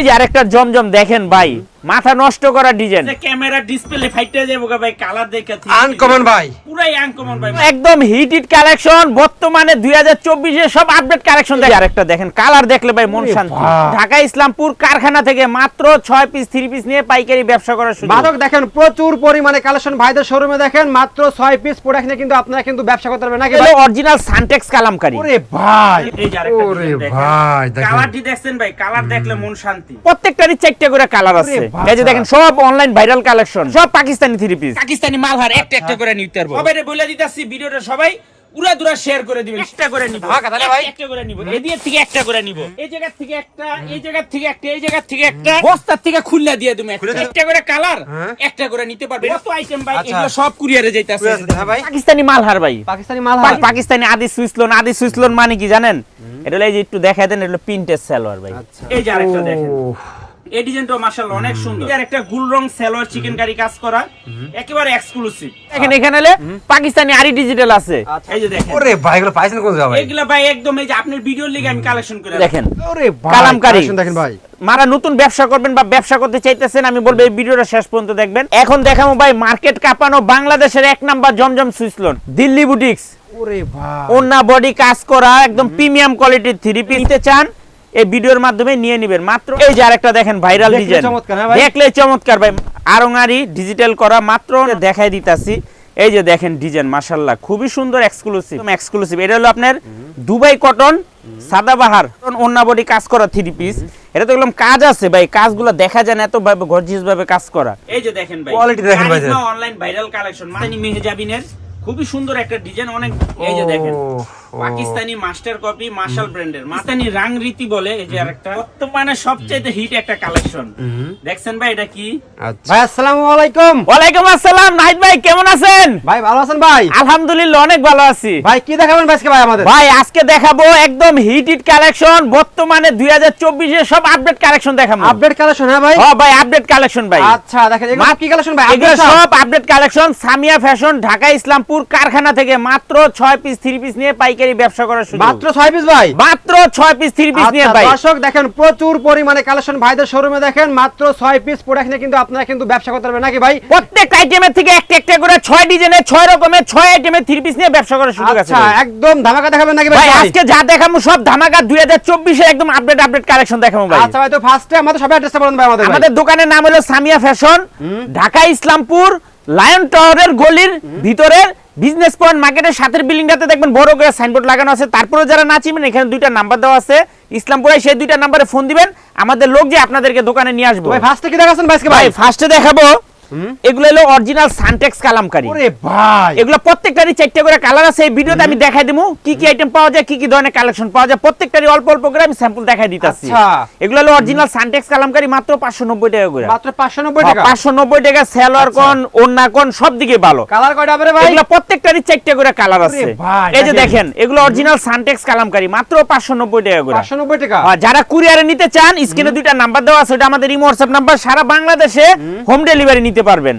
এই যে আরেকটা জমজম দেখেন ভাই। মাথা নষ্ট করা ডিজাইন। ক্যামেরা ডিসপ্লে ফাইটে যাব ভাই কালার দেখে আনকমন ভাই। পুরাই আনকমন ভাই। একদম হিট কালেকশন বর্তমানে দুই হাজার চব্বিশে সব আপডেট কালেকশন দেখে আরেকটা দেখেন কালার দেখলে ভাই মন শান্তি। ঢাকা ইসলামপুর কারখানা থেকে মাত্র ছয় পিস থ্রি পিস নিয়ে পাইকারি ব্যবসা করার সুযোগ। মাদক দেখেন প্রচুর পরিমাণে কালেকশন ভাইদের শোরুমে দেখেন মাত্র ছয় পিস প্রোডাক্ট নিয়ে কিন্তু আপনারা কিন্তু ব্যবসা করতে পারবেন নাকি ভাই? অরিজিনাল সানটেক্স কালামকারী। ওরে ভাই। এই যে আরেকটা ওরে ভাই দেখেন। কালারটি দেখছেন ভাই কালার দেখলে মন শান্তি। প্রত্যেকটারই চারটে করে কালার আছে। এই যে দেখেন সব অনলাইন ভাইরাল কালেকশন সব পাকিস্তানি থ্রি পিস পাকিস্তানি মালহার একটা একটা করে নিতে পারব। সবাই বলে দিতাছি ভিডিওটা সবাই উড়া দুরা শেয়ার করে দিবেন। একটা করে নিব। তাহলে ভাই। একটা করে নিব। এদিকে থেকে একটা করে নিব। এই জায়গা থেকে একটা এই জায়গা থেকে একটা এই জায়গা থেকে একটা। বস্তার থেকে খুললা দিয়ে তুমি একটা। করে কালার হ্যাঁ। একটা করে নিতে পারবে। কত আইটেম ভাই আচ্ছা। এগুলো সব কুরিয়ারে যাইতাছে। হ্যাঁ ভাই। পাকিস্তানি মালহার ভাই। পাকিস্তানি পাকিস্তানি আদি সুইসলোন আদি সুইসলোন মানে কি জানেন? এটা এই যে একটু দেখাই দেন এটা প্রিন্টেড সালোয়ার ভাই। আচ্ছা। এই যে আরেকটা দেখেন। এই ডিজাইনটা মাশাআল্লাহ অনেক সুন্দর। একটা গুল রং সালোয়ার চিকেন কারি কাজ করা। একেবারে এক্সক্লুসিভ দেখেন এখানে পাকিস্তানি আরি ডিজিটাল আছে। এই যে দেখেন। ওরে ভাই এগুলো পাইছেন কোন জায়গা ভাই? এগুলা ভাই একদম এই যে আপনার ভিডিওর লিগে আমি কালেকশন করে দেখেন ওরে ভাই কালামকারী। দেখেন ভাই। মারা নতুন ব্যবসা করবেন বা ব্যবসা করতে চাইতেছেন আমি বলব এই ভিডিওটা শেষ পর্যন্ত দেখবেন। এখন দেখাবো ভাই মার্কেট কাঁপানো বাংলাদেশের এক number Zamzam Swiss lawn Delhi boutiques ওরে ভাই। ওন্না বডি কাজ করা একদম প্রিমিয়াম কোয়ালিটির থ্রি পিস নিতে চান এই ভিডিওর মাধ্যমে নিয়ে নেবেন। মাত্র এই যে আরেকটা দেখেন ভাইরাল ডিজাইন চমৎকার, হ্যাঁ ভাই? দেখলে চমৎকার ভাই। আরঙারি ডিজিটাল করা মাত্র দেখাই দিতাছি। এই যে দেখেন ডিজাইন মাশাল্লাহ খুবই সুন্দর এক্সক্লুসিভ এক্সক্লুসিভ এটা হলো আপনার দুবাই কটন সাদাবাহার ওন্না বডি কাজ করা থ্রি পিস এটা তো একদম কাজ আছে ভাই। কাজগুলো দেখা যায় না এত ভাবে গর্জিয়াস ভাবে কাজ করা। এই যে দেখেন ভাই Quality দেখেন ভাই। অনলাইন ভাইরাল কালেকশন মানি মেহজাবিনের খুবই সুন্দর একটা ডিজাইন অনেক এই যে দেখেন। পাকিস্তানি মাস্টার কপি মার্শাল ব্র্যান্ডের পাকিস্তানি রাং রীতি বলে এই যে আরেকটা। বর্তমানে সবচেয়ে হিট একটা কালেকশন দেখছেন ভাই এটা কি? আচ্ছা। ভাই আসসালামু আলাইকুম। ওয়ালাইকুম আসসালাম। নাহিদ ভাই কেমন আছেন? ভাই ভালো আছেন ভাই? আলহামদুলিল্লাহ অনেক ভালো আছি। ভাই কি দেখাবেন ভাই আজকে ভাই আমাদের? ভাই আজকে দেখাবো একদম হিট হিট কালেকশন বর্তমানে দুই হাজার চব্বিশে সব আপডেট কালেকশন দেখাবো। আপডেট কালেকশন হ্যাঁ ভাই? ও ভাই আপডেট কালেকশন ভাই। আচ্ছা দেখেন এগুলো কি কালেকশন ভাই? এগুলো আপডেট সব update collection Samia fashion Dhaka Islampur কারখানা থেকে মাত্র ছয় পিস থ্রি পিস নিয়ে পাইকারি ব্যবসা করার সুযোগ। মাত্র ছয় পিস ভাই। মাত্র ছয় পিস থ্রি পিস নিয়ে আচ্ছা, ভাই। দর্শক দেখেন প্রচুর পরিমাণে কালেকশন ভাইদের শোরুমে দেখেন মাত্র ছয় পিস প্রোডাক্ট নিয়ে কিন্তু আপনারা কিন্তু ব্যবসা করতে পারবেন নাকি ভাই? প্রত্যেক আইটেমের থেকে একটা একটা করে ছয় ডিজাইনের ছয় রকমের ছয় আইটেমের থ্রি পিস নিয়ে ব্যবসা করার সুযোগ আছে আচ্ছা একদম ধামাকা দেখাবেন নাকি ভাই আজকে যা দেখাবো সব ধামাকা দুই হাজার চব্বিশে একদম আপডেট আপডেট কালেকশন দেখাবো ভাই। আচ্ছা ভাই তো ফার্স্টে আমাদের সবাই অ্যাড্রেসটা বলুন ভাই আমাদের আমাদের দোকানের নাম হলো সামিয়া ফ্যাশন ঢাকা ইসলামপুর লায়ন টাওয়ারের গলির ভিতরের বিজনেস পয়েন্ট মার্কেটের সাথের বিল্ডিংটাতে দেখবেন বড় করে সাইনবোর্ড লাগানো আছে। তারপরে যারা না চিনবেন এখানে দুইটা নাম্বার দেওয়া আছে। ইসলামপুরায় সেই দুইটা নাম্বারে ফোন দিবেন। আমাদের লোক যে আপনাদেরকে দোকানে নিয়ে আসব। ভাই ফার্স্টে কি দেখাচ্ছেন? ভাই ফার্স্টে দেখাবো। এগুলো হলো অরিজিনাল সানটেক্স কালামকারী। ওরে ভাই। এগুলো প্রত্যেকটারই চারটে করে কালার আছে। এই ভিডিওতে আমি দেখাই দেবো কি কি আইটেম পাওয়া যায় কি কি ধরনের কালেকশন পাওয়া যায়। প্রত্যেকটারই অল্প অল্প করে আমি স্যাম্পল দেখাই দিতেছি। আচ্ছা। এগুলো হলো অরিজিনাল সানটেক্স কালামকারী মাত্র পাঁচশো নব্বই টাকা করে। মাত্র 590 টাকা? পাঁচশো নব্বই টাকা। কোন ওন্না কোন সব দিকে ভালো। কালার কয়টা হবে ভাই? এগুলো প্রত্যেকটারই চারটে করে কালার আছে। ভাই, এই যে দেখেন। এগুলো অরিজিনাল সানটেক্স কালামকারী মাত্র পাঁচশো নব্বই টাকা করে। 590 টাকা? আর যারা কুরিয়ারে নিতে চান স্ক্রিনে দুইটা নাম্বার দেওয়া আছে ওটা আমাদের ইমো হোয়াটসঅ্যাপ নাম্বার সারা বাংলাদেশে হোম। ডেলিভারি নিতে পারবেন।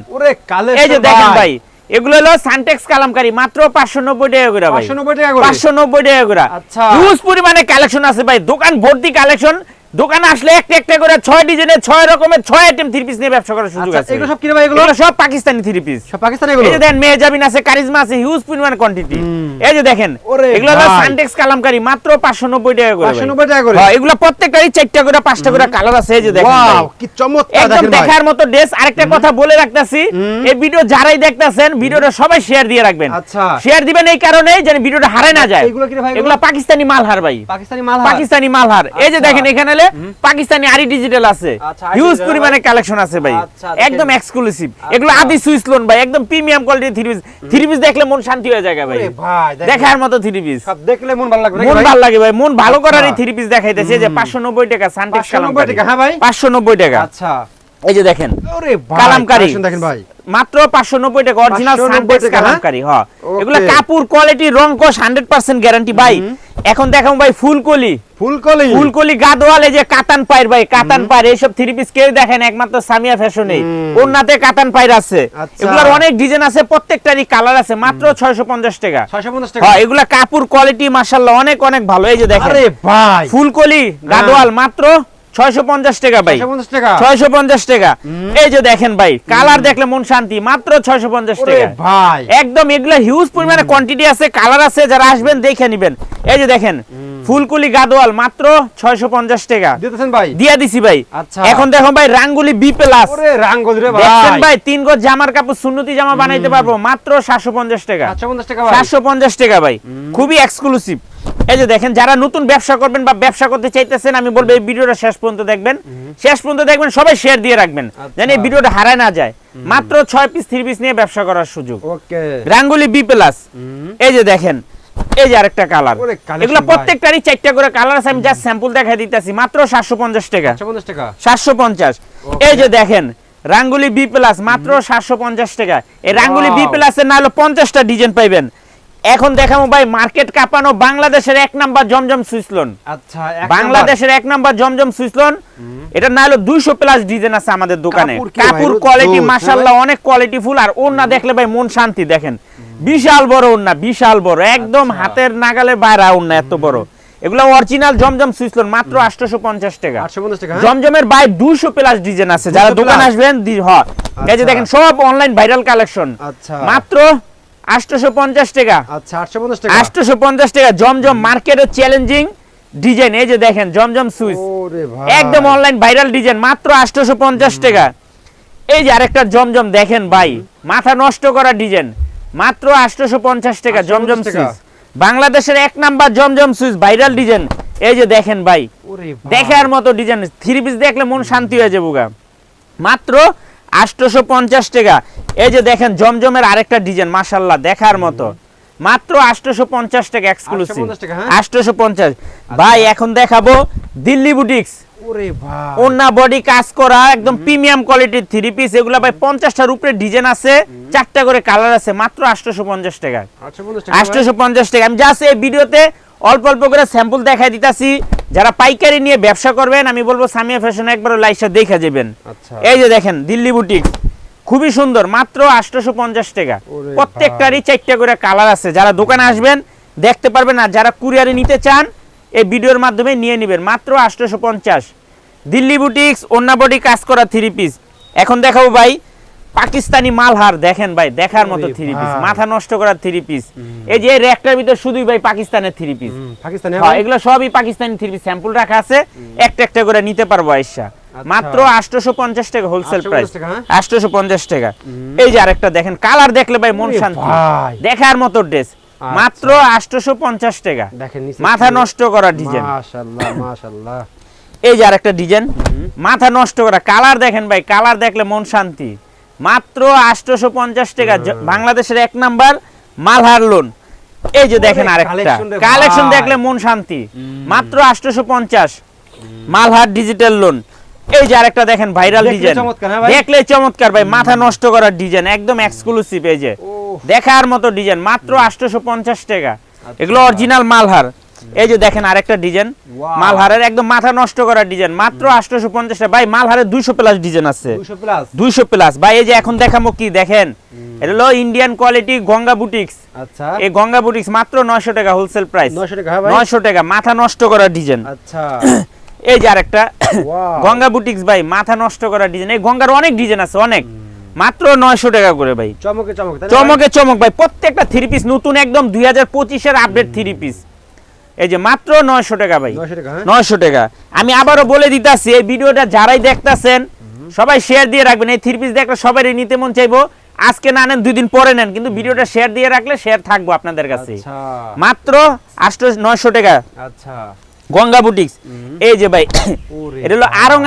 এই যে দেখেন ভাই। এগুলো হলো সানটেক্স কালামকারী মাত্র পাঁচশো নব্বই টাকা করে ভাই। 590 টাকা করে? পাঁচশো নব্বই টাকা করে। আচ্ছা। হিউজ পরিমাণে কালেকশন আছে ভাই দোকান ভর্তি কালেকশন দোকানে আসলে একটা একটা করে ছয় ডিজাইনের ছয় রকমের ছয় আইটেম থ্রি পিস নিয়ে ব্যবসা করার সুযোগ আচ্ছা আছে। এগুলো সব কি রে ভাই এগুলো সব পাকিস্তানি থ্রি পিস সব পাকিস্তানি এগুলো? এই যে দেখেন মেহজাবিন আছে কারিজমা আছে হিউজ পরিমাণ কোয়ান্টিটি এই যে দেখেন এগুলো ভাই। সানটেক্স কালামকারী মাত্র পাঁচশো নব্বই টাকা করে 590 টাকা করে? হ্যাঁ, এগুলো প্রত্যেকটারই চারটা করে পাঁচটা করে কালার আছে এই যে দেখেন ওয়াও কি চমৎকার একদম দেখার মতো ড্রেস আরেকটা কথা বলে রাখতেছি এই ভিডিও যারাই দেখতেছেন ভিডিওটা সবাই শেয়ার দিয়ে রাখবেন। আচ্ছা। শেয়ার দিবেন এই কারণে যেন ভিডিওটা হারায় না যায়। এগুলো কি ভাই, এগুলো? পাকিস্তানি মালহার ভাই। পাকিস্তানি মাল পাকিস্তানি মালহার। এই যে আচ্ছা। দেখেন এখানে হলে পাকিস্তানি আরি ডিজিটাল আছে। আচ্ছা, হিউজ digital পরিমাণে কালেকশন আছে ভাই। আচ্ছা, একদম এক্সক্লুসিভ এগুলো আদি সুইস লোন ভাই একদম প্রিমিয়াম কোয়ালিটির থ্রি পিস থ্রি পিস দেখলে মন শান্তি হয়ে যায় ভাই। ভাই দেখার মতো থ্রি পিস সব দেখলে মন ভালো লাগবে মন ভালো লাগে ভাই মন ভালো করার এই আচ্ছা। থ্রি পিস দেখাইতেছে যে পাঁচশো নব্বই টাকা সানটেক্স 590 টাকা, হ্যাঁ ভাই? পাঁচশো নব্বই টাকা। আচ্ছা। এই যে দেখেন। কালামকারী। দেখেন ভাই। মাত্র পাঁচশো নব্বই টাকা অরিজিনাল 590 সানটেক্স হ্যাঁ? কালামকারী হ্যাঁ এগুলো কাপড় কোয়ালিটি রং হান্ড্রেড পার্সেন্ট গ্যারান্টি ভাই। এখন দেখাম ভাই ফুলকলি। ফুলকলি? ফুলকলি গাদওয়ালে যে কাতান পায়ের ভাই কাতান পায়ের এইসব থ্রি পিস কেউ দেখেন একমাত্র সামিয়া ফ্যাশনে। ওনাতে কাতান পায়ের আছে। এগুলার এগুলোর অনেক ডিজাইন আছে প্রত্যেকটারই কালার আছে মাত্র ছয়শো পঞ্চাশ টাকা। 650 টাকা? হ্যাঁ এগুলা কাপড় কোয়ালিটি মাশাআল্লাহ অনেক অনেক ভালো। এই যে দেখেন। আরে ভাই। ফুলকলি গাদওয়াল মাত্র ছয়শো পঞ্চাশ টাকা ভাই। 650 টাকা? ছয়শো পঞ্চাশ টাকা। এই যে দেখেন ভাই কালার দেখলে মন শান্তি মাত্র ছয়শো পঞ্চাশ ওরে টাকা। ভাই। একদম এগুলো হিউজ পরিমাণে কোয়ান্টিটি আছে কালার আছে যারা আসবেন দেখে নেবেন। এই যে দেখেন ফুলকুলি গাদোয়াল মাত্র ছয়শো পঞ্চাশ টাকা। দিতেছেন ভাই? দিয়া দিছি ভাই। আচ্ছা। এখন দেখো ভাই রাঙ্গুলি বি প্লাস ওরে রাঙ্গল রে দেখছেন ভাই ভাই তিন গজ জামার কাপড় সুন্নতি জামা বানাইতে পারব মাত্র সাতশো পঞ্চাশ টাকা। 750 টাকা ভাই। সাতশো পঞ্চাশ টাকা ভাই। খুবই এক্সক্লুসিভ এই যে দেখেন যারা নতুন ব্যবসা করবেন বা ব্যবসা করতে চাইতেছেন আমি বলব এই ভিডিওটা শেষ পর্যন্ত দেখবেন। শেষ পর্যন্ত দেখবেন সবাই শেয়ার দিয়ে রাখবেন আচ্ছা। যেন এই ভিডিওটা হারায় না যায়। মাত্র ছয় পিস থ্রি পিস নিয়ে ব্যবসা করার সুযোগ। ওকে। রাঙ্গুলি বি প্লাস এই যে দেখেন এই যে আরেকটা কালার এগুলো। প্রত্যেকটারই চারটা করে কালার আছে আমি জাস্ট স্যাম্পল দেখাই দিতেছি মাত্র সাতশো পঞ্চাশ টাকা। 750 টাকা? সাতশো পঞ্চাশ। এই যে দেখেন রাঙ্গুলি বি প্লাস মাত্র সাতশো পঞ্চাশ টাকা। এই রাঙ্গুলি বি. প্লাস এর না হলো পঞ্চাশটা ডিজাইন পাইবেন। এখন দেখাবো ভাই মার্কেট কাঁপানো বাংলাদেশের এক নাম্বার জমজম সুইসলন আচ্ছা বাংলাদেশের এক নাম্বার জমজম সুইসলন এটা না হলো দুইশো প্লাস ডিজাইন আছে আমাদের দোকানে। কাপড় কি ভাই, কাপড় রোদ কোয়ালিটি মাসাল্লাহ অনেক কোয়ালিটি ফুল আর ওর না দেখলে ভাই মন শান্তি দেখেন। বিশাল বড় ওন্না বিশাল বড়। একদম আচ্ছা। হাতের নাগালে বাইরে ওন্না এত বড়। এগুলো অরিজিনাল জমজম সুইসলন মাত্র আটশোশো পঞ্চাশ টাকা। 850 টাকা হ্যাঁ? জমজমের বাই দুশো প্লাস ডিজাইন আছে। যারা 200 দোকান আসবেন দি- হ। এই যে আচ্ছা। দেখেন সব অনলাইন ভাইরাল কালেকশন আচ্ছা। মাত্র টাকা। আচ্ছা 850 টাকা। জমজম মার্কেটের চ্যালেঞ্জিং ডিজাইন এই যে দেখেন জমজম সুইচ। একদম অনলাইন ভাইরাল ডিজাইন মাত্র আটশোশো পঞ্চাশ টাকা। এই যে আরেকটা জমজম দেখেন ভাই মাথা নষ্ট করা ডিজাইন মাত্র আটশোশো পঞ্চাশ টাকা জমজম সুইচ। বাংলাদেশের এক number Zamzam Swiss viral design এই যে দেখেন ভাই। দেখার মতো ডিজাইন থ্রি পিস দেখলে মন শান্তি হয়ে যাব মাত্র আটশোশো পঞ্চাশ টাকা। এই যে দেখেন জমজমের আরেকটা ডিজাইন মাসাল্লাহ দেখার মতো। মাত্র আটশোশো পঞ্চাশ টাকা এক্সক্লুসিভ 850? আটশোশো পঞ্চাশ ভাই এখন দেখাবো দিল্লি বুটিক্স ওরে বডি কাজ করা একদম প্রিমিয়াম কোয়ালিটির থ্রি পিস এগুলা ভাই পঞ্চাশটার উপরে ডিজাইন আছে চারটা করে কালার আছে মাত্র আটশোশো পঞ্চাশ টাকা 850 টাকা ভাই। আটশোশো পঞ্চাশ টাকা। আমি জাস্ট এই ভিডিওতে অল্প অল্প করে স্যাম্পল দেখাই দিতাছি। যারা পাইকারি নিয়ে ব্যবসা করবেন আমি বলব সামিয়া ফ্যাশন একবার লাইসা দেখা যাবেন। আচ্ছা। এই যে দেখেন দিল্লি বুটিক খুবই সুন্দর মাত্র আটশোশো পঞ্চাশ টাকা প্রত্যেকটারই চারটা করে কালার আছে। যারা দোকানে আসবেন দেখতে পারবেন আর যারা কুরিয়ারে নিতে চান এই ভিডিওর মাধ্যমে নিয়ে নেবেন। মাত্র আটশোশো পঞ্চাশ। দিল্লি বুটিক্স অন্যা বডি কাজ করা থ্রি পিস এখন দেখাবো ভাই পাকিস্তানি মালহার দেখেন ভাই দেখার মতো থ্রি পিস মাথা নষ্ট করার থ্রি পিস এই যে র্যাকটার ভিতর শুধুই ভাই পাকিস্তানের থ্রি পিস পাকিস্তানি হ্যাঁ, এগুলো সবই পাকিস্তানি থ্রি পিস স্যাম্পল রাখা আছে। একটা একটা করে নিতে পারব আইসা মাত্র আটশোশো পঞ্চাশ টাকা হোলসেল প্রাইস টাকা, হ্যাঁ? আটশোশো পঞ্চাশ টাকা। এই যে আরেকটা দেখেন কালার দেখলে ভাই মন শান্তি। দেখার মতো ড্রেস মাত্র আটশোশো পঞ্চাশ টাকা। দেখেন মাথা নষ্ট করা ডিজাইন। মাশাআল্লাহ মাশাআল্লাহ। এই যে আরেকটা ডিজাইন। মাথা নষ্ট করা। কালার দেখেন ভাই কালার দেখলে মন শান্তি। মাত্র আটশোশো পঞ্চাশ টাকা বাংলাদেশের এক নাম্বার মালহার লোন। এই যে দেখেন আরেকটা। কালেকশন দেখলে মন শান্তি। মাত্র আটশোশো পঞ্চাশ মালহার ডিজিটাল লোন এই যে আরেকটা দেখেন ভাইরাল ডিজাইন হ্যাঁ দেখলে চমৎকার ভাই মাথা নষ্ট করার ডিজাইন একদম এক্সক্লুসিভ এই যে। দেখার মতো ডিজাইন মাত্র আটশোশো পঞ্চাশ টাকা। আচ্ছা। এগুলো অরিজিনাল মালহার। এই যে দেখেন আরেকটা ডিজাইন মালহারের একদম মাথা নষ্ট করার ডিজাইন মাত্র আটশোশো পঞ্চাশ টাকা। ভাই মালহারের দুইশো প্লাস ডিজাইন আছে। দুইশো প্লাস ভাই এই যে এখন দেখাবো কি দেখেন। এটা হলো ইন্ডিয়ান কোয়ালিটি গঙ্গা বুটিক্স আচ্ছা। এই গঙ্গা বুটিক্স মাত্র নয়শো টাকা হোলসেল প্রাইস 900 টাকা হ্যাঁ ভাই। নয়শো টাকা মাথা নষ্ট করার ডিজাইন। আচ্ছা। এই যে আরেকটা। গঙ্গা বুটিক্স ভাই মাথা নষ্ট করার ডিজাইন। এই গঙ্গার অনেক ডিজাইন আছে অনেক। মাত্র নয়শো টাকা করে ভাই। চমকে চমকে? চমকে চমক ভাই প্রত্যেকটা থ্রি পিস নতুন একদম দুই হাজার পঁচিশের আপডেট থ্রি পিস এই যে মাত্র নয়শো টাকা ভাই। 900 টাকা হ্যাঁ? নয়শো টাকা। আমি আবারও বলে দিতেছি এই ভিডিওটা যারাই দেখতাছেন সবাই শেয়ার দিয়ে রাখবেন। এই থ্রি পিস দেখলে সবাই নিতে মন চাইব। আজকে না নেন দুই দিন পরে নেন কিন্তু ভিডিওটা শেয়ার দিয়ে রাখলে শেয়ার থাকব আপনাদের কাছে। আচ্ছা। মাত্র আষ্ট নয়শো টাকা। আচ্ছা। গঙ্গা বুটিক্স এই যে ভাই এটা হলো আরং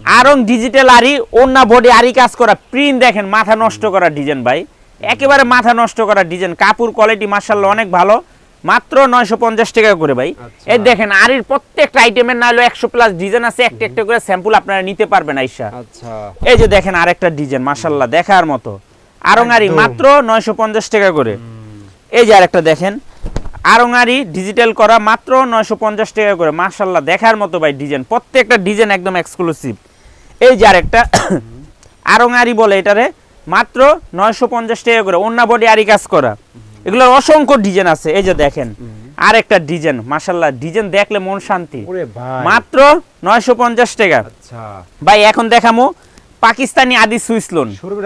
আরি ডিজিটাল আরি অন্য বডি আরি কাজ করা। প্রিন্ট দেখেন মাথা নষ্ট করা ডিজাইন ভাই। একেবারে মাথা নষ্ট করা ডিজাইন কাপড় কোয়ালিটি মার্শাল্লাহ অনেক ভালো। মাত্র নয়শো পঞ্চাশ টাকা করে ভাই। আচ্ছা। এই দেখেন আরির প্রত্যেকটা আইটেমের না হলো একশো প্লাস ডিজাইন আছে একটা একটা করে স্যাম্পল আপনারা নিতে পারবেন আইসা। আচ্ছা। এই যে দেখেন আরেকটা ডিজাইন মার্শাল্লাহ দেখার মতো। আরঙারি। মাত্র নয়শো পঞ্চাশ টাকা করে। এই যে আরেকটা দেখেন আরঙারি ডিজিটাল করা মাত্র নয়শো পঞ্চাশ টাকা করে। মার্শাল্লাহ দেখার মতো ভাই ডিজাইন প্রত্যেকটা ডিজাইন একদম এক্সক্লুসিভ এই যে আরেকটা আরঙারি বলে এটারে মাত্র নয়শো পঞ্চাশ টাকা করে অন্য বডি আরি কাজ করা। এগুলোর অসংখ্য ডিজাইন আছে এই যে দেখেন। আর একটা ডিজাইন মাসাল্লাহ ডিজাইন দেখলে মন শান্তি। মাত্র নয়শো পঞ্চাশ টাকা। আচ্ছা। ভাই এখন দেখামো পাকিস্তানি আদি সুইস লোন। শোরুমে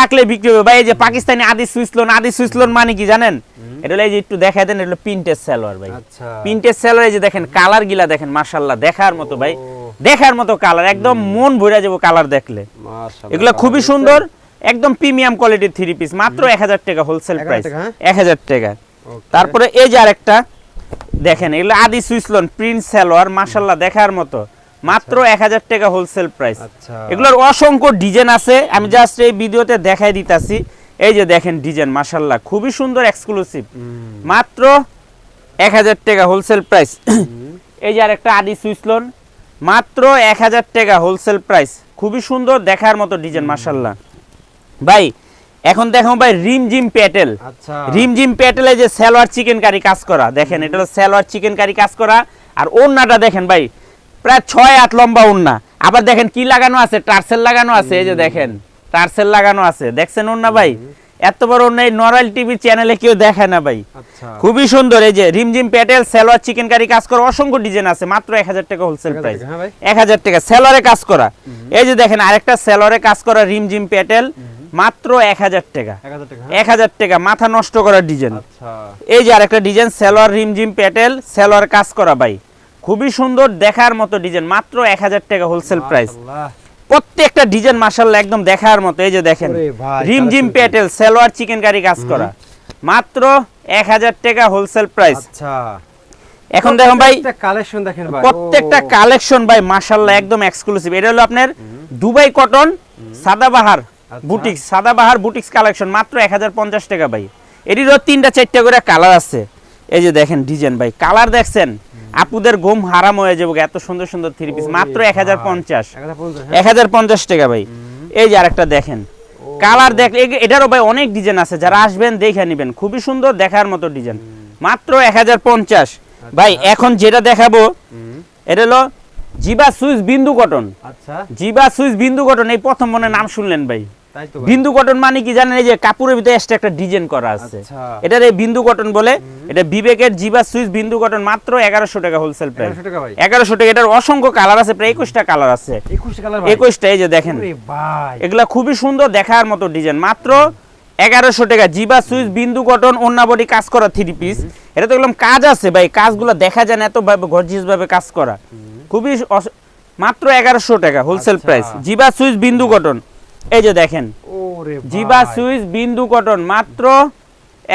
রাখলে বিক্রি হবে ভাই এই যে পাকিস্তানি আদি সুইস লোন আদি সুইস লোন মানে কি জানেন? এটা হলো এই যে একটু দেখাই দেন এটা হলো প্রিন্টের সালোয়ার ভাই। আচ্ছা। প্রিন্টের সালোয়ার এই যে দেখেন কালার গিলা দেখেন মাশাল্লাহ দেখার মতো ভাই। দেখার মতো কালার একদম মন ভরে যাব কালার দেখলে। মাশাআল্লাহ এগুলো খুবই সুন্দর একদম প্রিমিয়াম কোয়ালিটির থ্রি পিস মাত্র এক হাজার টাকা হোলসেল 1000 প্রাইস টাকা, হ্যাঁ? এক হাজার টাকা। তারপরে এই যে আরেকটা দেখেন এগুলো আদি সুইসলন প্রিন্ট সালোয়ার মাশাল্লাহ দেখার মতো। মাত্র এক হাজার টাকা হোলসেল প্রাইস আচ্ছা। এগুলোর অসংখ্য ডিজাইন আছে। আমি জাস্ট এই ভিডিওতে দেখাই দিতাছি। এই যে দেখেন ডিজাইন মাশাল্লাহ খুবই সুন্দর এক্সক্লুসিভ মাত্র এক হাজার টাকা হোলসেল প্রাইস এই যে আর একটা আদি সুইসলন মাত্র এক হাজার টাকা হোলসেল প্রাইস খুবই সুন্দর দেখার মতো ডিজাইন মাশাল্লাহ ভাই এখন দেখো ভাই রিম জিম প্যাটেল। আচ্ছা। রিমঝিম প্যাটেলে যে সালোয়ার চিকেন কারি কাজ করা দেখেন এটা হলো সালোয়ার চিকেন কারি কাজ করা। আর ওন্নাটা দেখেন ভাই প্রায় ছয় হাত লম্বা ওন্না আবার দেখেন কি লাগানো আছে? টার্সেল লাগানো আছে এই যে দেখেন। টার্সেল লাগানো আছে। দেখছেন ওন্না ভাই? এত বড় এই নরাল টিভি চ্যানেলে কেউ দেখে না ভাই। আচ্ছা। খুবই সুন্দর এই যে রিমঝিম প্যাটেল সালোয়ার চিকেন কারি কাজ করা অসংখ্য ডিজাইন আছে মাত্র এক হাজার টাকা হোলসেল প্রাইস হ্যাঁ? এক হাজার টাকা সেলরে কাজ করা। এই যে দেখেন আরেকটা সেলরে কাজ করা রিমঝিম প্যাটেল মাত্র এক হাজার টাকা। 1000 টাকা হ্যাঁ? এক হাজার টাকা মাথা নষ্ট করা ডিজাইন। আচ্ছা। এই যে আরেকটা ডিজাইন সেলোয়ার রিমজিম প্যাটেল সেলোয়ার কাজ করা ভাই। খুবই সুন্দর দেখার মতো ডিজাইন মাত্র এক হাজার টাকা হোলসেল প্রাইস প্রত্যেকটা ডিজাইন মাসাল্লাহ একদম দেখার মতো এই যে দেখেন রিমজিম colorful। প্যাটেল সেলোয়ার চিকেন কারি কাজ করা। মাত্র এক হাজার টাকা হোলসেল প্রাইস আচ্ছা। এখন দেখুন ভাই কালেকশন দেখেন ভাই প্রত্যেকটা কালেকশন ভাই মাশাল্লাহ একদম এক্সক্লুসিভ এটা হলো আপনার দুবাই কটন সাদাবাহার আচ্ছা। বুটিক্স সাদাবাহার বুটিক্স কালেকশন মাত্র এক হাজার পঞ্চাশ টাকা ভাই। এটিরও তিনটা চারটা করে কালার আছে। এই যে দেখেন ডিজাইন ভাই কালার দেখছেন? আপুদের ঘুম হারাম হয়ে যাবে এত সুন্দর সুন্দর থ্রি পিস মাত্র এক হাজার পঞ্চাশ। 1050, হ্যাঁ? এক হাজার পঞ্চাশ টাকা ভাই। এই যে আরেকটা দেখেন। কালার দেখ এটারও ভাই অনেক ডিজাইন আছে যারা আসবেন দেখে নেবেন। খুবই সুন্দর দেখার মতো ডিজাইন মাত্র এক হাজার পঞ্চাশ। ভাই এখন যেটা দেখাবো এটা হলো জিবা সুইস বিন্দু কটন আচ্ছা। জিবা সুইস বিন্দু কটন এই প্রথম মনে নাম শুনলেন ভাই। বিন্দু কটন মানে কি জানেন এই যে কাপড়ের ভিতরে এক্সট্রা একটা ডিজাইন করা আছে। আচ্ছা। এটার এই বিন্দু কটন বলে এটা বিবেকের জিবা সুইস বিন্দু কটন মাত্র এগারোশো টাকা হোলসেল প্রাইস 1100 টাকা ভাই। এগারোশো টাকা এটার অসংখ্য কালার আছে প্রায় একুশটা কালার আছে। 21 কালার ভাই। একুশটা এই যে দেখেন। এগুলা খুবই সুন্দর দেখার মতো ডিজাইন মাত্র এগারোশো টাকা জিবা সুইচ বিন্দু কটন অন্যাবডি কাজ করা থ্রি পিস এটা তো একদম কাজ আছে ভাই কাজগুলো দেখা যায় না এত গর্জিয়াস ভাবে কাজ করা। খুবই মাত্র এগারোশো টাকা হোলসেল। প্রাইস জিবা সুইচ বিন্দু কটন এই যে দেখেন। জিবা সুইস সুইচ বিন্দু কটন মাত্র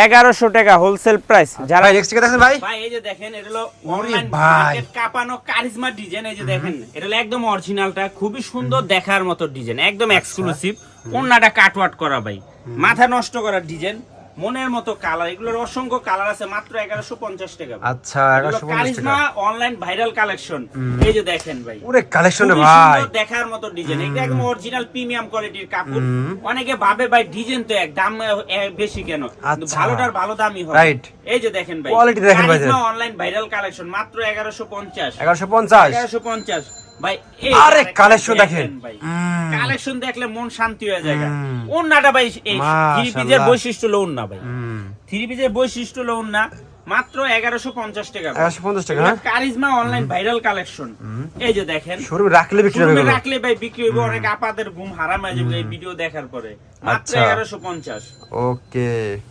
এগারোশো টাকা হোলসেল প্রাইস যারা ভাই দেখেন ভাই? ভাই এই যে দেখেন এটা হলো অনলাইন ভাই। মার্কেট কাঁপানো কারিজমা ডিজাইন এই যে দেখেন এটা হলো একদম অরিজিনালটা খুবই সুন্দর দেখার মতো ডিজাইন একদম। এক্সক্লুসিভ ওন্নাটা কাটওয়াট করা ভাই। মাথা নষ্ট করার ডিজাইন মনের মতো কালার এগুলোর অসংখ্য কালার আছে মাত্র এগারোশো পঞ্চাশ টাকা আচ্ছা এগুলো 1150 কারিজমা অনলাইন ভাইরাল কালেকশন এই যে দেখেন ভাই। ওরে কালেকশন ভাই। দেখার মতো ডিজাইন এটা একদম অরিজিনাল প্রিমিয়াম কোয়ালিটির কাপড়। অনেকে ভাবে ভাই ডিজাইন তো এক দাম বেশি কেন? আচ্ছা। ভালোটার ভালো দামই হবে। Right. এই যে দেখেন ভাই। Quality দেখেন ভাই। অনলাইন ভাইরাল কালেকশন মাত্র 1150 1150 1150 ভাই এই আরে আরেকটা দেখেন। কালেকশন দেখলে মন শান্তি হয়ে যায় ওন্নাটা ভাই থ্রি পিসের বৈশিষ্ট্য হলো ওন্না ভাই। থ্রি পিসের বৈশিষ্ট্য হলো ওন্না মাত্র 1150 টাকা ভাই। 1150 টাকা? কারিজমা অনলাইন ভাইরাল কালেকশন এই যে দেখেন শোরুমে রাখলে বিক্রি হবে রাখলে ভাই বিক্রি হইব অনেক আপাদের ঘুম হারাম হয়ে যাবে এই ভিডিও দেখার পরে। মাত্র আচ্ছা। এগারোশো পঞ্চাশ। ওকে।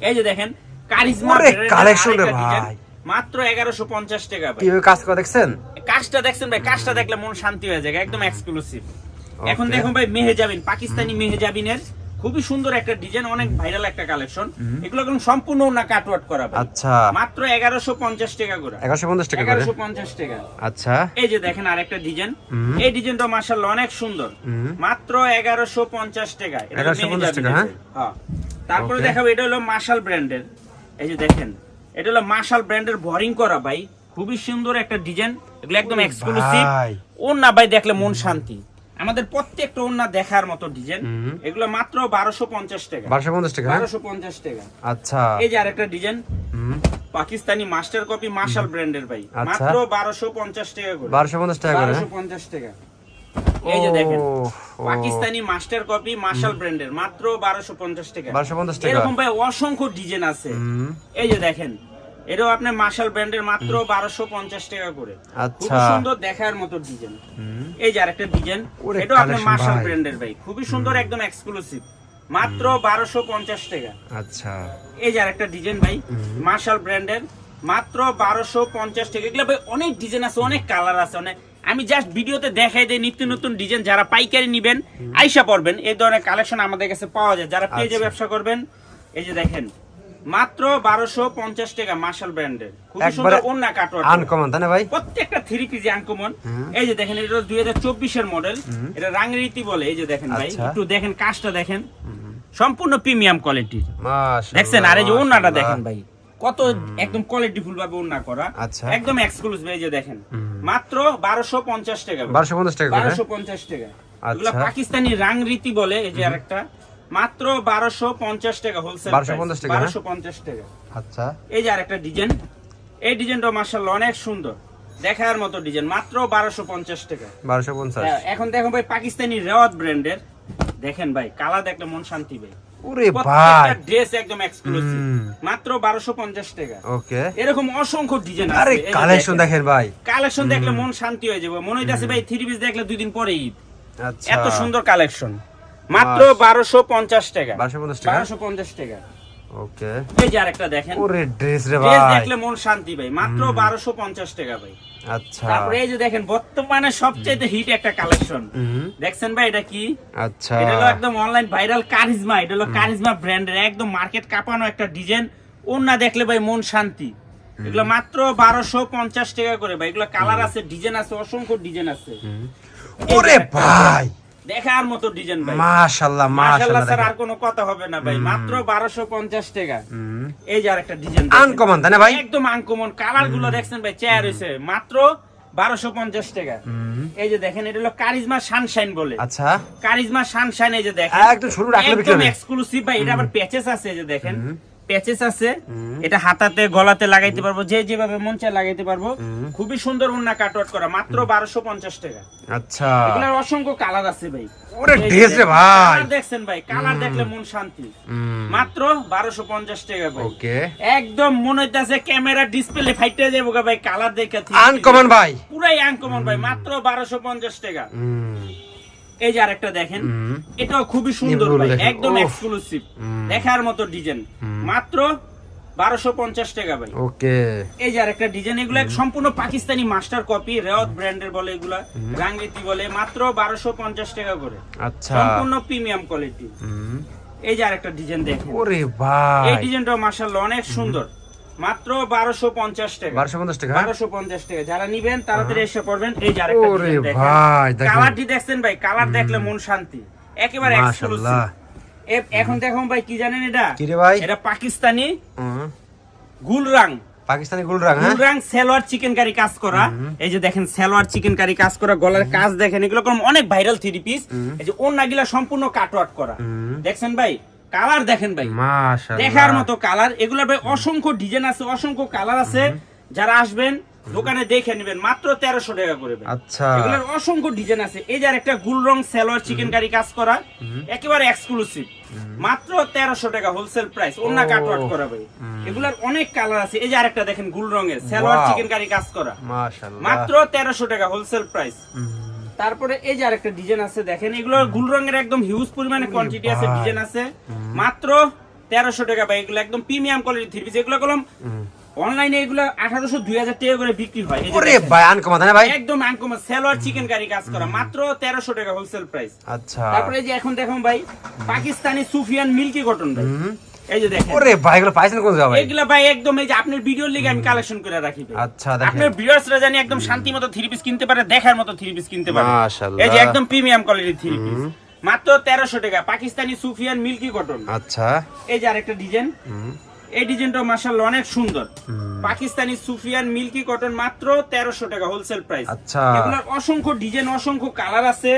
এই যে দেখেন কারিজমা ডিজাইন, ভাই। মাত্র এগারোশো পঞ্চাশ টাকা ভাই। কাজ করে দেখছেন? কাজটা দেখছেন ভাই কাজটা দেখলে মন শান্তি হয়ে যায় একদম এক্সক্লুসিভ এখন দেখুন ভাই মেহেজাবিন পাকিস্তানি মেহেজাবিনের খুবই সুন্দর একটা ডিজাইন অনেক ভাইরাল একটা কালেকশন এগুলো কিন্তু সম্পূর্ণ না কাটওয়ার্ট করা আচ্ছা। মাত্র এগারোশো পঞ্চাশ টাকা করে। 1150 টাকা করে? এগারোশো পঞ্চাশ টাকা। আচ্ছা। এই যে দেখেন আরেকটা ডিজাইন। এই ডিজাইনটা মার্শাল্লাহ অনেক সুন্দর। মাত্র এগারোশো পঞ্চাশ টাকা। এটা 1150 টাকা। হ্যাঁ? হ্যাঁ। তারপরে. দেখাবো এটা হলো মার্শাল ব্র্যান্ডের এই যে দেখেন এটা হলো মার্শাল ব্র্যান্ডের বোরিং করা ভাই। খুবই সুন্দর একটা ডিজাইন এগুলো একদম এক্সক্লুসিভ ওন্না ভাই। দেখলে মন শান্তি। আমাদের প্রত্যেকটা ওন্না দেখার মতো ডিজাইন। এগুলো মাত্র বারোশো পঞ্চাশ টাকা। 1250 টাকা হ্যাঁ? বারোশো পঞ্চাশ টাকা। আচ্ছা। এই যে আরেকটা design Pakistani master copy Marshal ব্র্যান্ডের ভাই। আচ্ছা। মাত্র বারোশো পঞ্চাশ টাকা করে। 1250 টাকা করে বারোশো পঞ্চাশ টাকা। এই যে দেখেন। পাকিস্তানি মাস্টার কপি মার্শাল ব্র্যান্ডের মাত্র বারোশো পঞ্চাশ টাকা। 1250 টাকা। এরকম ভাই অসংখ্য ডিজাইন আছে। এই যে দেখেন এটাও আপনার মার্শাল ব্র্যান্ডের মাত্র বারোশো পঞ্চাশ টাকা করে। খুব আচ্ছা সুন্দর দেখার মতো ডিজাইন এই যে আরেকটা ডিজাইন এটাও আপনার মার্শাল ব্র্যান্ডের ভাই। খুবই সুন্দর একদম এক্সক্লুসিভ মাত্র বারোশো পঞ্চাশ টাকা। আচ্ছা। এই যে আরেকটা ডিজাইন ভাই মার্শাল ব্র্যান্ডের মাত্র বারোশো পঞ্চাশ টাকা। এগুলো ভাই অনেক ডিজাইন আছে অনেক কালার আছে অনেক আমি জাস্ট ভিডিওতে দেখাই দিই নিত্য নতুন ডিজাইন যারা পাইকারি নিবেন আইসা পড়বেন। এই ধরনের কালেকশন আমাদের কাছে পাওয়া যায়। যারা পেজে আচ্ছা। ব্যবসা করবেন এই যে দেখেন। মাত্র বারোশো পঞ্চাশ টাকা মার্শাল ব্র্যান্ডের একবারে সুন্দর অন্য কাটোয়া আনকমন তাই না ভাই? প্রত্যেকটা থ্রি পিজি আঙ্কমন এই যে দেখেন এটা দুই হাজার চব্বিশের মডেল এটা বলে এই যে দেখেন ভাই। আচ্ছা। একটু দেখেন কাজটা দেখেন। সম্পূর্ণ প্রিমিয়াম কোয়ালিটির দেখছেন? আর এই যে ওন্নাটা। দেখেন ভাই কত একদম কোয়ালিটি ফুল ভাবে ওন্না করা। আচ্ছা। একদম এক্সক্লুসিভ এই যে দেখেন। মাত্র বারোশো পঞ্চাশ টাকা বারোশো পঞ্চাশ টাকা করে বারোশো পঞ্চাশ টাকা। এগুলো আচ্ছা। পাকিস্তানি রাং রীতি বলে এই যে আরেকটা। মাত্র বারোশো পঞ্চাশ টাকা হোলসেল 1250 টাকা, হ্যাঁ? বারোশো পঞ্চাশ টাকা। আচ্ছা। এই যে আরেকটা ডিজাইন এই ডিজাইনটা মার্শাল্লাহ অনেক সুন্দর। দেখার মতো ডিজাইন মাত্র বারোশো পঞ্চাশ টাকা। বারোশো পঞ্চাশ। হ্যাঁ, এখন দেখুন ভাই পাকিস্তানি রেওয়াত ব্র্যান্ডের দেখেন ভাই কালা দেখলে মন শান্তি ভাই। ওরে ভাই। ড্রেস একদম এক্সক্লুসিভ মাত্র বারোশো পঞ্চাশ টাকা। ওকে। এরকম অসংখ্য ডিজাইন আরে কালেকশন দেখেন। ভাই। কালেকশন দেখলে মন শান্তি হয়ে যাবে। মনে হইতেছে ভাই থ্রি পিস দেখলে দুই দিন পরে ঈদ। আচ্ছা। এত সুন্দর কালেকশন মাত্র বারোশো পঞ্চাশ টাকা। 1250 টাকা? টাকা। ওকে। এই যে আরেকটা দেখেন। ওরে ড্রেস রে ড্রেস দেখলে মন শান্তি ভাই। মাত্র বারোশো পঞ্চাশ টাকা ভাই। আচ্ছা। তারপরে এই যে দেখেন বর্তমানে সবচেয়ে হিট একটা কালেকশন। দেখছেন ভাই এটা কি? আচ্ছা। এটা হলো একদম অনলাইন ভাইরাল কারিজমা এটা হলো কারিজমা ব্র্যান্ডের একদম মার্কেট কাঁপানো একটা ডিজাইন ওর না দেখলে ভাই মন শান্তি। এগুলো মাত্র বারোশো পঞ্চাশ টাকা করে ভাই। এগুলো কালার আছে ডিজাইন আছে অসংখ্য ডিজাইন আছে। ওরে ভাই! দেখার মতো ডিজাইন ভাই। মাশাআল্লাহ স্যার আর কোনো কথা হবে না ভাই। মাত্র বারোশো পঞ্চাশ টাকা। এই যে আরেকটা ডিজাইন আনকমন তাই না ভাই? একদম আনকমন কালারগুলো দেখছেন ভাই চেয়ার হয়েছে মাত্র বারোশো পঞ্চাশ টাকা। হুম, এই যে দেখেন এটা হলো কারিজমা সানশাইন বলে। আচ্ছা। কারিজমা সানশাইন এই যে দেখেন। একদম শুরু রাখলে একদম এক্সক্লুসিভ ভাই এটা আবার প্যাচেস আছে এই যে দেখেন। প্যাচেস আছে। এটা হাতাতে গলাতে লাগাইতে পারব যে যেভাবে মন চায় লাগাইতে পারব। খুবই সুন্দর উন্না কাটওয়ার্ট করা মাত্র বারোশো পঞ্চাশ টাকা। আচ্ছা। এগুলোর অসংখ্য কালার আছে ভাই। ওরে ড্রেস রে ভাই। দেখছেন ভাই কালার দেখলে মন শান্তি। মাত্র বারোশো পঞ্চাশ টাকা ভাই। ওকে। একদম মনে হইতাছে ক্যামেরা ডিসপ্লে ফাইটে যাব ভাই কালার দেখে আনকমন ভাই। পুরাই আনকমন ভাই মাত্র বারোশো পঞ্চাশ টাকা। হুম, এই যে আরেকটা দেখেন এটাও খুবই সুন্দর ভাই একদম। এক্সক্লুসিভ দেখার মতো ডিজাইন মাত্র বারোশো পঞ্চাশ টাকা ভাই। ওকে। এই যে আরেকটা ডিজাইন এগুলো এক সম্পূর্ণ পাকিস্তানি মাস্টার কপি রেওয়াত ব্র্যান্ডের বলে এগুলা রাঙ্গিতি বলে মাত্র বারোশো পঞ্চাশ টাকা করে। আচ্ছা। সম্পূর্ণ প্রিমিয়াম কোয়ালিটি এই যে আরেকটা ডিজাইন দেখেন। ওরে ভাই। এই ডিজাইনটা অনেক সুন্দর। মাত্র বারোশো পঞ্চাশ টাকা। বারোশো পঞ্চাশ টাকা? বারোশো পঞ্চাশ টাকা। যারা নিবেন তাড়াতাড়ি এসে পড়বেন। এই যে আরেকটা ওরে ভাই দেখেন। কালারটি দেখছেন ভাই? কালার দেখলে মন শান্তি। একেবারে এক্সক্লুসিভ এখন দেখুন ভাই কি জানেন এটা? কি রে ভাই? এটা পাকিস্তানি গুলরাং। পাকিস্তানি গুলরাং হ্যাঁ? গুলরাং সেলোয়ার চিকেন কারি কাজ করা। এই যে দেখেন সেলোয়ার চিকেন কারি কাজ করা গলার কাজ দেখেন এগুলো অনেক ভাইরাল থ্রি পিস এই যে ওন্নাগুলা সম্পূর্ণ কাটওয়ার্ট করা। দেখছেন ভাই? কালার দেখেন ভাই। দেখার মতো কালার। এগুলোর ভাই অসংখ্য ডিজাইন আছে অসংখ্য কালার আছে। যারা আসবেন দোকানে দেখে নেবেন। মাত্র তেরোশো টাকা করে। আচ্ছা। এগুলোর অসংখ্য ডিজাইন আছে। এই যে একটা গুল রং সালোয়ার চিকেন কারি কাজ করা একেবারে এক্সক্লুসিভ মাত্র তেরোশো টাকা হোলসেল প্রাইস অন্য ও। কাটওয়ার্ট করা ভাই। এগুলার অনেক কালার আছে। এই যে আরেকটা দেখেন গুল রঙের। সালোয়ার. চিকেন কারি কাজ করা। মাত্র তেরোশো টাকা হোলসেল প্রাইস তারপরে এই যে আরেকটা ডিজাইন আছে দেখেন এগুলো গুল রঙের একদম হিউজ পরিমাণে কোয়ান্টিটি আছে ডিজাইন আছে। মাত্র তেরোশো টাকা ভাই এগুলো একদম প্রিমিয়াম কোয়ালিটি থ্রি পিস এগুলো কলম অনলাইনে এগুলো আঠারোশো দুই হাজার টাকা করে বিক্রি হয়। ওরে ভাই আনকমন তাই ভাই? একদম আনকমন সালোয়ার চিকেন কারি কাজ করা। মাত্র তেরোশো টাকা হোলসেল প্রাইস আচ্ছা। তারপরে এই যে এখন দেখুন ভাই পাকিস্তানি সুফিয়ান মিল্কি কটন ভাই। এই যে দেখেন। ওরে ভাই এগুলো পাইছেন কোন জায়গায় ভাই? এগুলা ভাই একদম এই যে আপনার ভিডিওর লিগে আমি কালেকশন করে রাখি আচ্ছা দেখেন। আপনার ভিউয়ার্সরা জানি একদম শান্তি মতো থ্রি পিস কিনতে পারে দেখার মতো থ্রি পিস কিনতে পারে। মাশাআল্লাহ। এই যে একদম প্রিমিয়াম কোয়ালিটির থ্রি পিস মাত্র তেরোশো টাকা পাকিস্তানি সুফিয়ান মিল্কি কটন। আচ্ছা। এই যে আরেকটা ডিজাইন এই ডিজাইনটা অনেক সুন্দর। পাকিস্তানি সুফিয়ান মিল্কি কটন মাত্র তেরোশো টাকা হোলসেল প্রাইস আচ্ছা। এগুলোর অসংখ্য ডিজাইন অসংখ্য কালার আছে।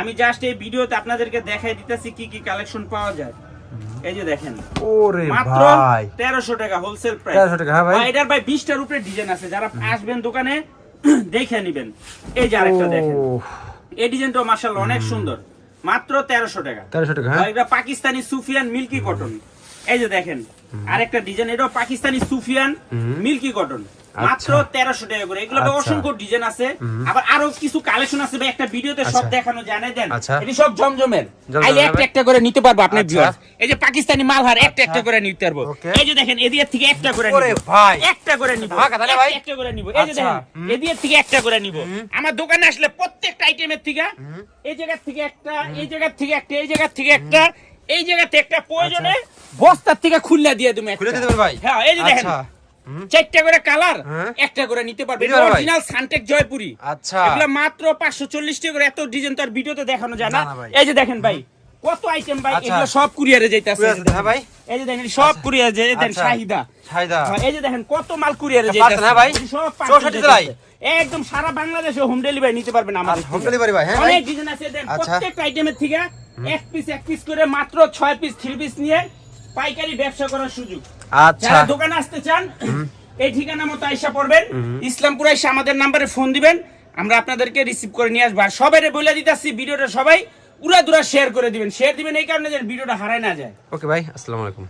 আমি জাস্ট এই ভিডিওতে আপনাদেরকে দেখাই দিতেছি কি কি কালেকশন পাওয়া যায়। এই যে দেখেন। ওরে ভাই। তেরোশো টাকা হোলসেল প্রাইস 1300 টাকা, হ্যাঁ ভাই। এটার ভাই বিশটার উপরে ডিজাইন আছে। যারা আসবেন দোকানে দেখে নিবেন। এই যে আরেকটা দেখেন। এই ডিজাইনটা মার্শাল অনেক সুন্দর। মাত্র তেরোশো টাকা। তেরোশো টাকা হ্যাঁ। এটা পাকিস্তানি সুফিয়ান মিল্কি কটন এই যে দেখেন। আরেকটা ডিজাইন এটাও পাকিস্তানি সুফিয়ান মিল্কি কটন মাত্র তেরোশো টাকা করে। এগুলো আচ্ছা। অসংখ্য ডিজাইন আছে। আবার আরও কিছু কালেকশন আছে ভাই একটা ভিডিওতে সব আচ্ছা। দেখানো দেন। আচ্ছা। এটি সব জমজমের। আইলে একটা একটা করে নিতে পারব আপনার আচ্ছা। viewers। এই যে পাকিস্তানি মালহার একটা একটা করে নিতে পারব। এই যে দেখেন এদিকে থেকে একটা করে নিব। ভাই। একটা করে নিব? একটা করে নিব। এই যে আচ্ছা। দেখেন এদিকে থেকে একটা করে নিব। আমার দোকানে আসলে প্রত্যেকটা আইটেমের থেকে এই জায়গা থেকে একটা এই জায়গা থেকে একটা এই জায়গা থেকে একটা এই জায়গাতে একটা প্রয়োজনে বস্তার থেকে খুললা দিয়ে তুমি আচ্ছা। খুলে দিতে ভাই? হ্যাঁ এই যে দেখেন। আচ্ছা। চারটা করে কালার হ্যাঁ। একটা করে নিতে পারবে? অরিজিনাল সানটেক জয়পুরি আচ্ছা এগুলো মাত্র পাঁচশো চল্লিশ টাকা করে এত ডিজাইন তার ভিডিওতে দেখানো যায় না। এই যে দেখেন ভাই কত আইটেম ভাই আচ্ছা। এগুলো সব কুরিয়ারে যাইতেছে হ্যাঁ ভাই? এই যে দেখেন সব কুরিয়ারে যে দেন আচ্ছা। শাহিদা শাহিদা হ্যাঁ, এই যে দেখেন কত মাল কুরিয়ারে যাইতেছে হ্যাঁ ভাই? সব পার্সেল চৌষট্টি জেলায়? একদম সারা বাংলাদেশে হোম ডেলিভারি নিতে পারবেন আমাদের হোম ডেলিভারি ভাই হ্যাঁ অনেক ডিজাইন আছে দেন আচ্ছা। প্রত্যেকটা আইটেমের থেকে এক পিস এক পিস করে মাত্র ছয় পিস থ্রি পিস নিয়ে পাইকারি ব্যবসা করার সুযোগ। আচ্ছা। যারা দোকানে আসতে চান এই ঠিকানা মতো আইসা পড়বেন। ইসলামপুর এসে আমাদের নাম্বারে ফোন দিবেন। আমরা আপনাদেরকে রিসিভ করে নিয়ে আসব। আর সবাই বলে দিতেছি ভিডিওটা সবাই উড়া দুরা শেয়ার করে দিবেন। শেয়ার দিবেন এই কারণে যে ভিডিওটা হারায় না যায়। ওকে ভাই আসসালামু আলাইকুম।